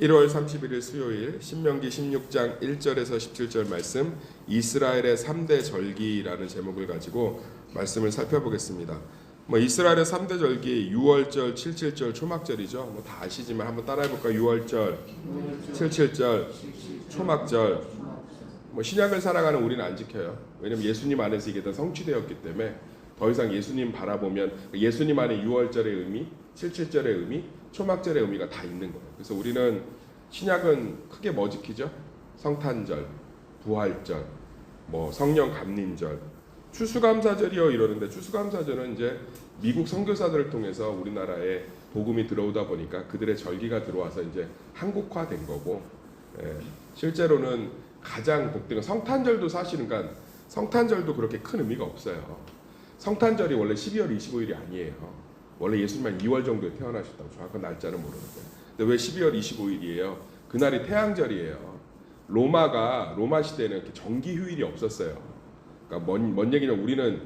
1월 31일 수요일 신명기 16장 1절에서 17절 말씀 이스라엘의 3대 절기라는 제목을 가지고 말씀을 살펴보겠습니다. 뭐 이스라엘의 3대 절기 6월절, 77절, 초막절이죠. 뭐 다 아시지만 한번 따라해 볼까요? 6월절, 77절, 초막절. 뭐 신약을 살아가는 우리는 안 지켜요. 왜냐면 예수님 안에서 이게 다 성취되었기 때문에 더 이상 예수님 바라보면 예수님 안에 6월절의 의미, 77절의 의미, 초막절의 의미가 다 있는 거예요. 그래서 우리는 신약은 크게 뭐 지키죠? 성탄절, 부활절, 뭐 성령 감림절, 추수감사절이요 이러는데 추수감사절은 이제 미국 선교사들을 통해서 우리나라에 복음이 들어오다 보니까 그들의 절기가 들어와서 이제 한국화된 거고 예, 실제로는 가장 복된 건 성탄절도 사실은 그러니까 성탄절도 그렇게 큰 의미가 없어요. 성탄절이 원래 12월 25일이 아니에요. 원래 예수님은 2월 정도에 태어나셨다고 정확한 날짜는 모르는데. 근데 왜 12월 25일이에요? 그날이 태양절이에요. 로마가 로마 시대에는 정기 휴일이 없었어요. 그러니까 뭔, 뭔 얘기냐면 우리는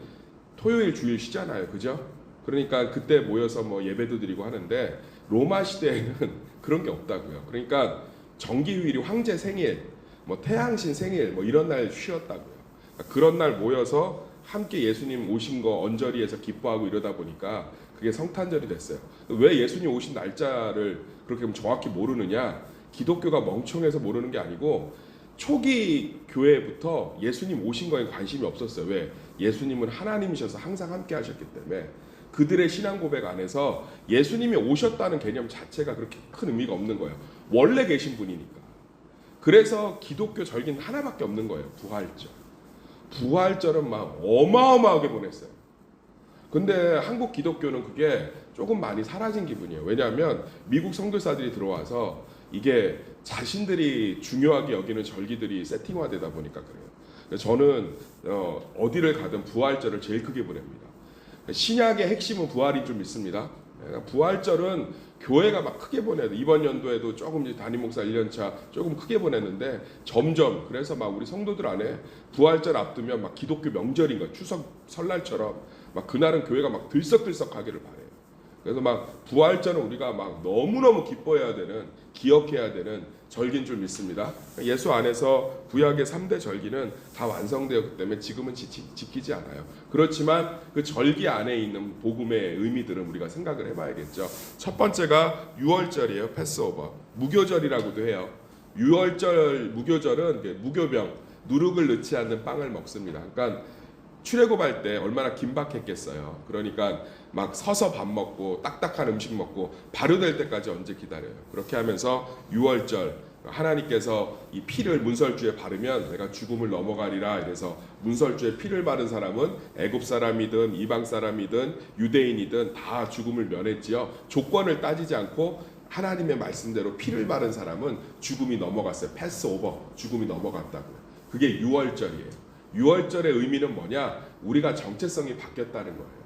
토요일 주일 쉬잖아요. 그죠? 그러니까 그때 모여서 뭐 예배도 드리고 하는데 로마 시대에는 그런 게 없다고요. 그러니까 정기 휴일이 황제 생일, 뭐 태양신 생일 뭐 이런 날 쉬었다고요. 그러니까 그런 날 모여서 함께 예수님 오신 거 언저리에서 기뻐하고 이러다 보니까 그게 성탄절이 됐어요. 왜 예수님 오신 날짜를 그렇게 정확히 모르느냐? 기독교가 멍청해서 모르는 게 아니고 초기 교회부터 예수님 오신 거에 관심이 없었어요. 왜? 예수님은 하나님이셔서 항상 함께 하셨기 때문에 그들의 신앙 고백 안에서 예수님이 오셨다는 개념 자체가 그렇게 큰 의미가 없는 거예요. 원래 계신 분이니까. 그래서 기독교 절기는 하나밖에 없는 거예요. 부활절. 부활절은 막 어마어마하게 보냈어요. 근데 한국 기독교는 그게 조금 많이 사라진 기분이에요. 왜냐하면 미국 선교사들이 들어와서 이게 자신들이 중요하게 여기는 절기들이 세팅화되다 보니까 그래요. 저는 어, 어디를 가든 부활절을 제일 크게 보냅니다. 신약의 핵심은 부활인 줄 믿습니다. 그러니까 부활절은 교회가 막 크게 보내야 돼. 이번 연도에도 조금 이제 담임 목사 1년차 조금 크게 보냈는데 점점 그래서 막 우리 성도들 안에 부활절 앞두면 막 기독교 명절인 거야. 추석 설날처럼 막 그날은 교회가 막 들썩들썩하기를 바래요. 그래서 막 부활절은 우리가 막 너무너무 기뻐해야 되는 기억해야 되는 절기인 줄 믿습니다. 예수 안에서 구약의 3대 절기는 다 완성되었기 때문에 지금은 지, 키지 않아요. 그렇지만 그 절기 안에 있는 복음의 의미들은 우리가 생각을 해봐야겠죠. 첫 번째가 6월절이에요. 패스오버. 무교절이라고도 해요. 6월절 무교절은 무교병 누룩을 넣지 않는 빵을 먹습니다. 그러니까 출애굽할 때 얼마나 긴박했겠어요. 그러니까 막 서서 밥 먹고 딱딱한 음식 먹고 바로될 때까지 언제 기다려요. 그렇게 하면서 6월절 하나님께서 이 피를 문설주에 바르면 내가 죽음을 넘어가리라 이래서 문설주에 피를 바른 사람은 애굽 사람이든 이방 사람이든 유대인이든 다 죽음을 면했지요. 조건을 따지지 않고 하나님의 말씀대로 피를 바른 사람은 죽음이 넘어갔어요. 패스 오버 죽음이 넘어갔다고요. 그게 6월절이에요. 6월절의 의미는 뭐냐? 우리가 정체성이 바뀌었다는 거예요.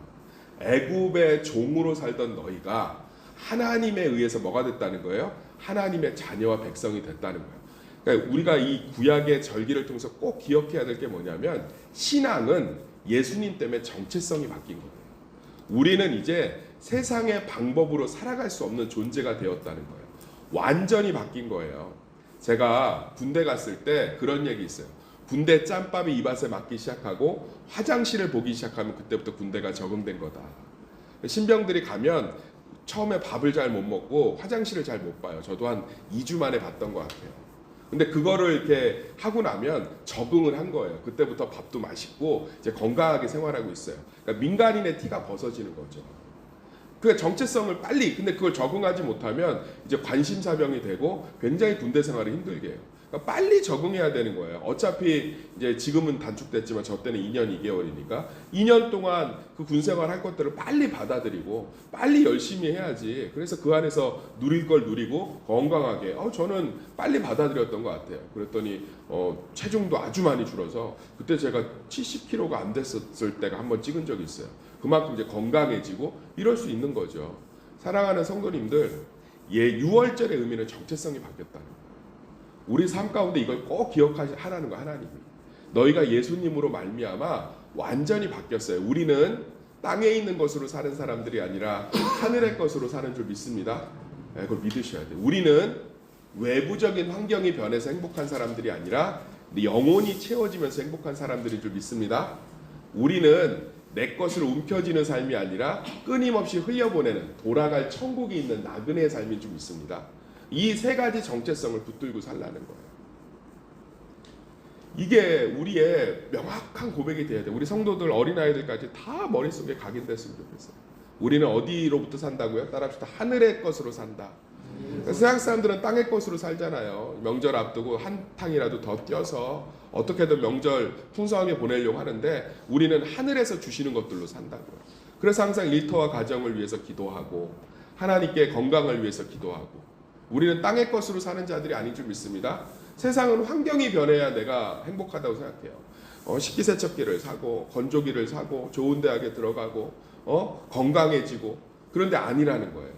애굽의 종으로 살던 너희가 하나님에 의해서 뭐가 됐다는 거예요? 하나님의 자녀와 백성이 됐다는 거예요. 그러니까 우리가 이 구약의 절기를 통해서 꼭 기억해야 될 게 뭐냐면 신앙은 예수님 때문에 정체성이 바뀐 거예요. 우리는 이제 세상의 방법으로 살아갈 수 없는 존재가 되었다는 거예요. 완전히 바뀐 거예요. 제가 군대 갔을 때 그런 얘기 있어요. 군대 짬밥이 입맛에 맞기 시작하고 화장실을 보기 시작하면 그때부터 군대가 적응된 거다. 신병들이 가면 처음에 밥을 잘 못 먹고 화장실을 잘 못 봐요. 저도 한 2주 만에 봤던 것 같아요. 근데 그거를 이렇게 하고 나면 적응을 한 거예요. 그때부터 밥도 맛있고 이제 건강하게 생활하고 있어요. 그러니까 민간인의 티가 벗어지는 거죠. 그 정체성을 빨리 근데 그걸 적응하지 못하면 이제 관심사병이 되고 굉장히 군대 생활이 힘들게 해요. 그러니까 빨리 적응해야 되는 거예요. 어차피 이제 지금은 단축됐지만 저 때는 2년 2개월이니까 2년 동안 그 군생활 할 것들을 빨리 받아들이고 빨리 열심히 해야지. 그래서 그 안에서 누릴 걸 누리고 건강하게. 어 저는 빨리 받아들였던 것 같아요. 그랬더니 어 체중도 아주 많이 줄어서 그때 제가 70kg가 안 됐었을 때가 한번 찍은 적이 있어요. 그만큼 이제 건강해지고 이럴 수 있는 거죠. 사랑하는 성도님들, 예 6월절의 의미는 정체성이 바뀌었다는. 우리 삶 가운데 이걸 꼭 기억하라는 거 하나님이. 너희가 예수님으로 말미암아 완전히 바뀌었어요. 우리는 땅에 있는 것으로 사는 사람들이 아니라 하늘의 것으로 사는 줄 믿습니다. 네, 그걸 믿으셔야 돼요. 우리는 외부적인 환경이 변해서 행복한 사람들이 아니라 내 영혼이 채워지면서 행복한 사람들인 줄 믿습니다. 우리는 내 것을 움켜쥐는 삶이 아니라 끊임없이 흘려보내는 돌아갈 천국이 있는 나그네의 삶인 줄 믿습니다. 이 세 가지 정체성을 붙들고 살라는 거예요. 이게 우리의 명확한 고백이 돼야 돼. 우리 성도들 어린아이들까지 다 머릿속에 각인됐으면 좋겠어요. 우리는 어디로부터 산다고요? 따라합시다. 하늘의 것으로 산다. 세상 사람들은 땅의 것으로 살잖아요. 명절 앞두고 한 탕이라도 더 띄어서 어떻게든 명절 풍성하게 보내려고 하는데 우리는 하늘에서 주시는 것들로 산다고요. 그래서 항상 일터와 가정을 위해서 기도하고 하나님께 건강을 위해서 기도하고 우리는 땅의 것으로 사는 자들이 아닌 줄 믿습니다. 세상은 환경이 변해야 내가 행복하다고 생각해요. 어, 식기세척기를 사고 건조기를 사고 좋은 대학에 들어가고 어, 건강해지고 그런데 아니라는 거예요.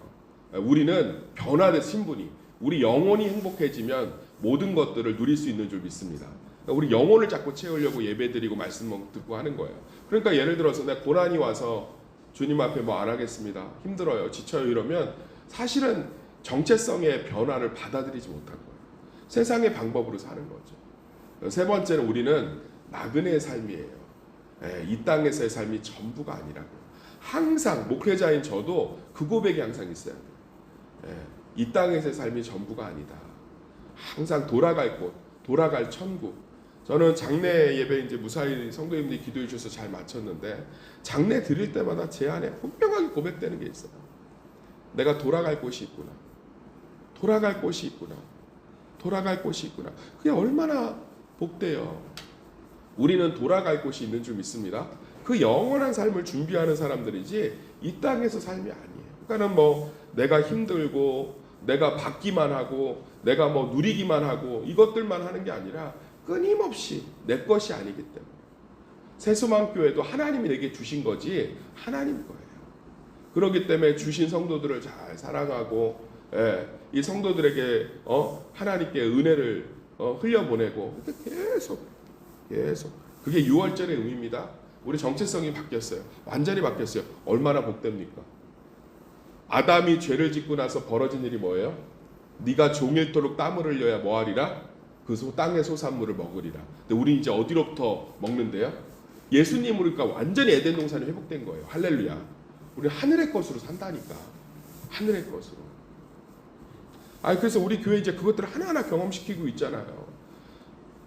우리는 변화된 신분이 우리 영혼이 행복해지면 모든 것들을 누릴 수 있는 줄 믿습니다. 그러니까 우리 영혼을 자꾸 채우려고 예배드리고 말씀 듣고 하는 거예요. 그러니까 예를 들어서 내가 고난이 와서 주님 앞에 뭐 안 하겠습니다. 힘들어요. 지쳐요. 이러면 사실은 정체성의 변화를 받아들이지 못한 거예요. 세상의 방법으로 사는 거죠. 세 번째는 우리는 나그네의 삶이에요. 예, 이 땅에서의 삶이 전부가 아니라고. 항상 목회자인 저도 그 고백이 항상 있어야 돼요. 예, 이 땅에서의 삶이 전부가 아니다. 항상 돌아갈 곳, 돌아갈 천국. 저는 장례 예배 이제 무사히 성도님들이 기도해 주셔서 잘 마쳤는데 장례 드릴 때마다 제 안에 분명하게 고백되는 게 있어요. 내가 돌아갈 곳이 있구나. 돌아갈 곳이 있구나. 돌아갈 곳이 있구나. 그게 얼마나 복돼요. 우리는 돌아갈 곳이 있는 줄 믿습니다. 그 영원한 삶을 준비하는 사람들이지 이 땅에서 삶이 아니에요. 그러니까는 뭐 내가 힘들고 내가 받기만 하고 내가 뭐 누리기만 하고 이것들만 하는 게 아니라 끊임없이 내 것이 아니기 때문에 세수만 교회도 하나님이 내게 주신 거지 하나님 거예요. 그렇기 때문에 주신 성도들을 잘 사랑하고 예, 이 성도들에게 어, 하나님께 은혜를 어, 흘려보내고 계속 계속 그게 6월절의 의미입니다. 우리 정체성이 바뀌었어요. 완전히 바뀌었어요. 얼마나 복됩니까? 아담이 죄를 짓고 나서 벌어진 일이 뭐예요? 네가 종일토록 땀을 흘려야 뭐하리라? 그 소, 땅의 소산물을 먹으리라. 근데 우리 이제 어디로부터 먹는데요? 예수님으로 그러니까 완전히 에덴 동산이 회복된 거예요. 할렐루야. 우리 하늘의 것으로 산다니까. 하늘의 것으로. 아 그래서 우리 교회 이제 그것들을 하나하나 경험시키고 있잖아요.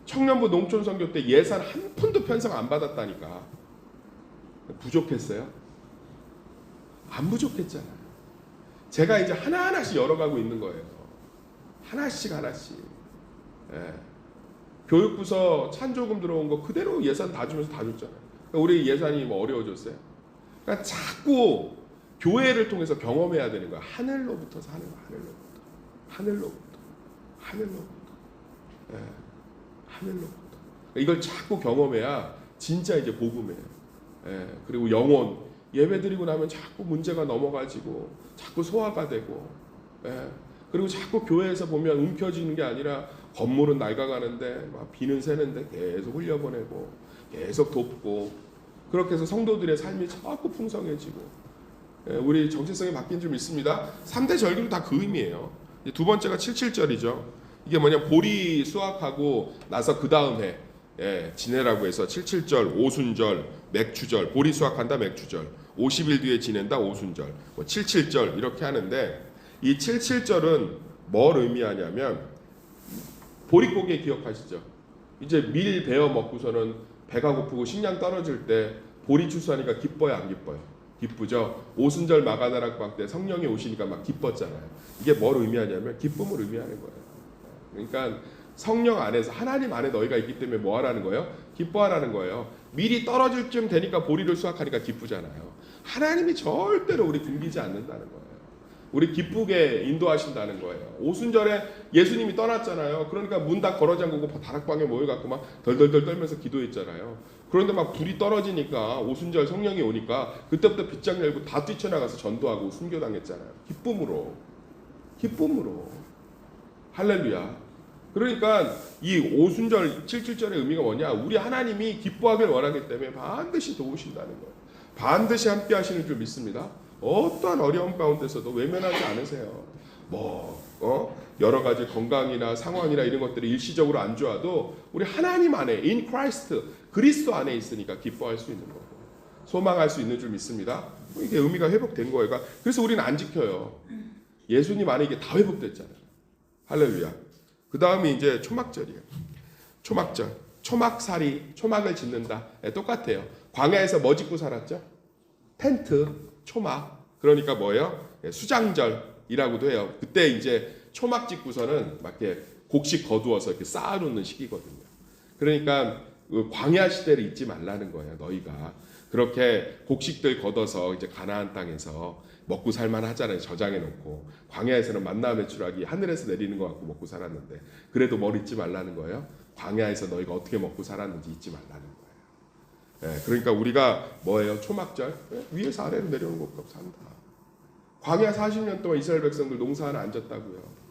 청년부 농촌 선교 때 예산 한 푼도 편성 안 받았다니까. 부족했어요? 안 부족했잖아요. 제가 이제 하나하나씩 열어가고 있는 거예요. 하나씩 하나씩. 예. 교육부서 찬조금 들어온 거 그대로 예산 다 주면서 다 줬잖아요. 그러니까 우리 예산이 뭐 어려워졌어요. 그러니까 자꾸 교회를 통해서 경험해야 되는 거야. 하늘로부터 사는 거야. 하늘로부터. 하늘로부터. 하늘로부터. 예. 하늘로부터. 이걸 자꾸 경험해야 진짜 이제 복음이에요. 예. 그리고 영혼 예배 드리고 나면 자꾸 문제가 넘어가지고 자꾸 소화가 되고 예. 그리고 자꾸 교회에서 보면 움켜쥐는 게 아니라 건물은 낡아가는데 막 비는 새는데 계속 흘려보내고 계속 돕고 그렇게 해서 성도들의 삶이 자꾸 풍성해지고 예, 우리 정체성이 바뀐 줄 믿습니다. 3대 절기도 다 그 의미예요. 두 번째가 77절이죠. 이게 뭐냐 보리 수확하고 나서 그 다음 해 예, 지내라고 해서 77절, 오순절, 맥주절, 보리 수확한다 맥주절, 50일 뒤에 지낸다 오순절, 뭐 77절 이렇게 하는데 이 77절은 뭘 의미하냐면 보릿고개 기억하시죠? 이제 밀 베어 먹고서는 배가 고프고 식량 떨어질 때 보리 추수하니까 기뻐요 안 기뻐요? 기쁘죠. 오순절 마가다락방 때 성령이 오시니까 막 기뻤잖아요. 이게 뭘 의미하냐면 기쁨을 의미하는 거예요. 그러니까 성령 안에서 하나님 안에 너희가 있기 때문에 뭐 하라는 거예요? 기뻐하라는 거예요. 밀이 떨어질 쯤 되니까 보리를 수확하니까 기쁘잖아요. 하나님이 절대로 우리 굶기지 않는다는 거예요. 우리 기쁘게 인도하신다는 거예요. 오순절에 예수님이 떠났잖아요. 그러니까 문 다 걸어 잠그고 다락방에 모여갖고 막 덜덜덜 떨면서 기도했잖아요. 그런데 막 불이 떨어지니까 오순절 성령이 오니까 그때부터 빗장 열고 다 뛰쳐나가서 전도하고 순교당했잖아요. 기쁨으로. 기쁨으로. 할렐루야. 그러니까 이 오순절 77절의 의미가 뭐냐? 우리 하나님이 기뻐하길 원하기 때문에 반드시 도우신다는 거예요. 반드시 함께 하시는 줄 믿습니다. 어떠한 어려움 가운데서도 외면하지 않으세요. 뭐 어? 여러 가지 건강이나 상황이나 이런 것들이 일시적으로 안 좋아도 우리 하나님 안에 in Christ 그리스도 안에 있으니까 기뻐할 수 있는 거고 소망할 수 있는 줄 믿습니다. 이게 의미가 회복된 거예요. 그러니까 그래서 우리는 안 지켜요. 예수님 안에 이게 다 회복됐잖아요. 할렐루야. 그 다음이 이제 초막절이에요. 초막절. 초막살이, 초막을 짓는다. 예, 똑같아요. 광야에서 뭐 짓고 살았죠? 텐트, 초막. 그러니까 뭐예요? 예, 수장절이라고도 해요. 그때 이제 초막 짓고서는 막 이렇게 곡식 거두어서 이렇게 쌓아놓는 시기거든요. 그러니까 그 광야 시대를 잊지 말라는 거예요. 너희가 그렇게 곡식들 걷어서 이제 가나안 땅에서 먹고 살만 하잖아요. 저장해 놓고 광야에서는 만나 매출하기 하늘에서 내리는 것 같고 먹고 살았는데 그래도 뭘 잊지 말라는 거예요. 광야에서 너희가 어떻게 먹고 살았는지 잊지 말라는 거예요. 예, 그러니까 우리가 뭐예요? 초막절 예, 위에서 아래로 내려오는 것 없고 산다. 광야 40년 동안 이스라엘 백성들 농사 하나 안 졌다고요.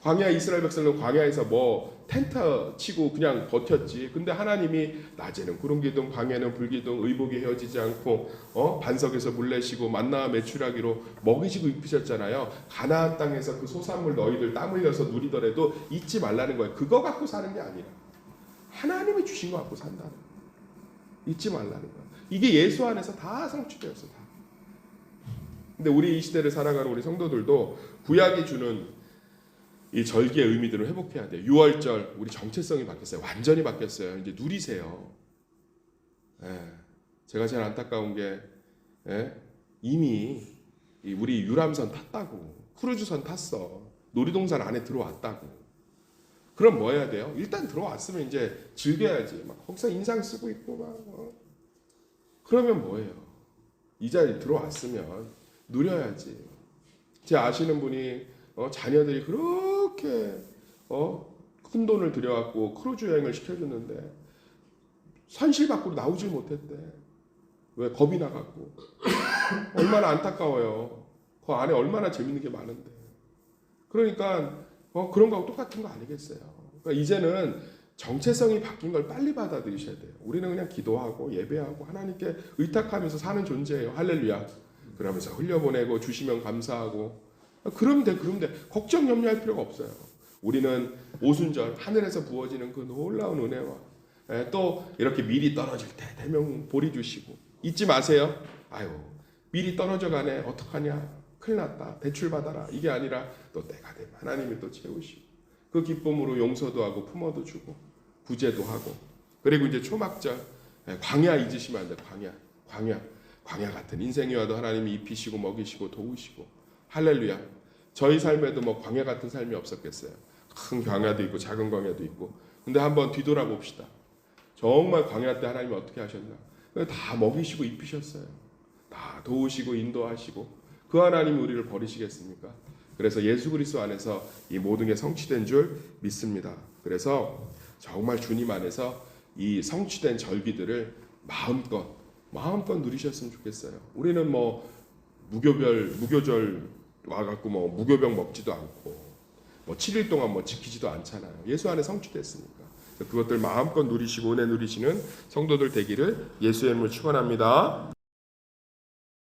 광야 이스라엘 백성은 광야에서 뭐 텐트 치고 그냥 버텼지. 근데 하나님이 낮에는 구름 기둥, 밤에는 불 기둥, 의복이 헤어지지 않고 어 반석에서 물 내시고 만나 매출하기로 먹이시고 입히셨잖아요. 가나안 땅에서 그 소산물 너희들 땀 흘려서 누리더라도 잊지 말라는 거예요. 그거 갖고 사는 게 아니라 하나님이 주신 거 갖고 산다는 거예요. 잊지 말라는 거예요. 이게 예수 안에서 다 성취되었어 다. 근데 우리 이 시대를 살아가는 우리 성도들도 구약이 주는 이 절기의 의미들을 회복해야 돼요. 6월절 우리 정체성이 바뀌었어요. 완전히 바뀌었어요. 이제 누리세요. 예. 제가 제일 안타까운 게 예? 이미 이 우리 유람선 탔다고 크루즈선 탔어. 놀이동산 안에 들어왔다고. 그럼 뭐 해야 돼요? 일단 들어왔으면 이제 즐겨야지. 막 거기서 인상 쓰고 있고 막. 어. 그러면 뭐예요? 이 자리 들어왔으면 누려야지. 제 아시는 분이 어, 자녀들이 그렇게 어, 큰 돈을 들여갖고 크루즈 여행을 시켜줬는데 산실 밖으로 나오질 못했대. 왜 겁이 나갖고 얼마나 안타까워요. 그 안에 얼마나 재밌는 게 많은데. 그러니까 어, 그런 거하고 똑같은 거 아니겠어요. 그러니까 이제는 정체성이 바뀐 걸 빨리 받아들이셔야 돼요. 우리는 그냥 기도하고 예배하고 하나님께 의탁하면서 사는 존재예요. 할렐루야. 그러면서 흘려보내고 주시면 감사하고 그러면 돼, 그러면 돼. 걱정 염려할 필요가 없어요. 우리는 오순절 하늘에서 부어지는 그 놀라운 은혜와 예, 또 이렇게 미리 떨어질 때 대명 보리 주시고 잊지 마세요. 아유 미리 떨어져 가네 어떡하냐 큰일 났다 대출 받아라 이게 아니라 또 때가 되면 하나님이 또 채우시고 그 기쁨으로 용서도 하고 품어도 주고 구제도 하고 그리고 이제 초막절 예, 광야 잊으시면 안 돼. 광야 광야 광야 같은 인생이 와도 하나님이 입히시고 먹이시고 도우시고 할렐루야. 저희 삶에도 뭐 광야 같은 삶이 없었겠어요. 큰 광야도 있고 작은 광야도 있고. 근데 한번 뒤돌아봅시다. 정말 광야 때 하나님이 어떻게 하셨나? 다 먹이시고 입히셨어요. 다 도우시고 인도하시고 그 하나님이 우리를 버리시겠습니까? 그래서 예수 그리스도 안에서 이 모든 게 성취된 줄 믿습니다. 그래서 정말 주님 안에서 이 성취된 절기들을 마음껏 마음껏 누리셨으면 좋겠어요. 우리는 뭐 무교별 무교절 와갖고 뭐 무교병 먹지도 않고 뭐 7일 동안 뭐 지키지도 않잖아요. 예수 안에 성취됐으니까 그것들 마음껏 누리시고 은혜 누리시는 성도들 되기를 예수의 이름으로 축원합니다.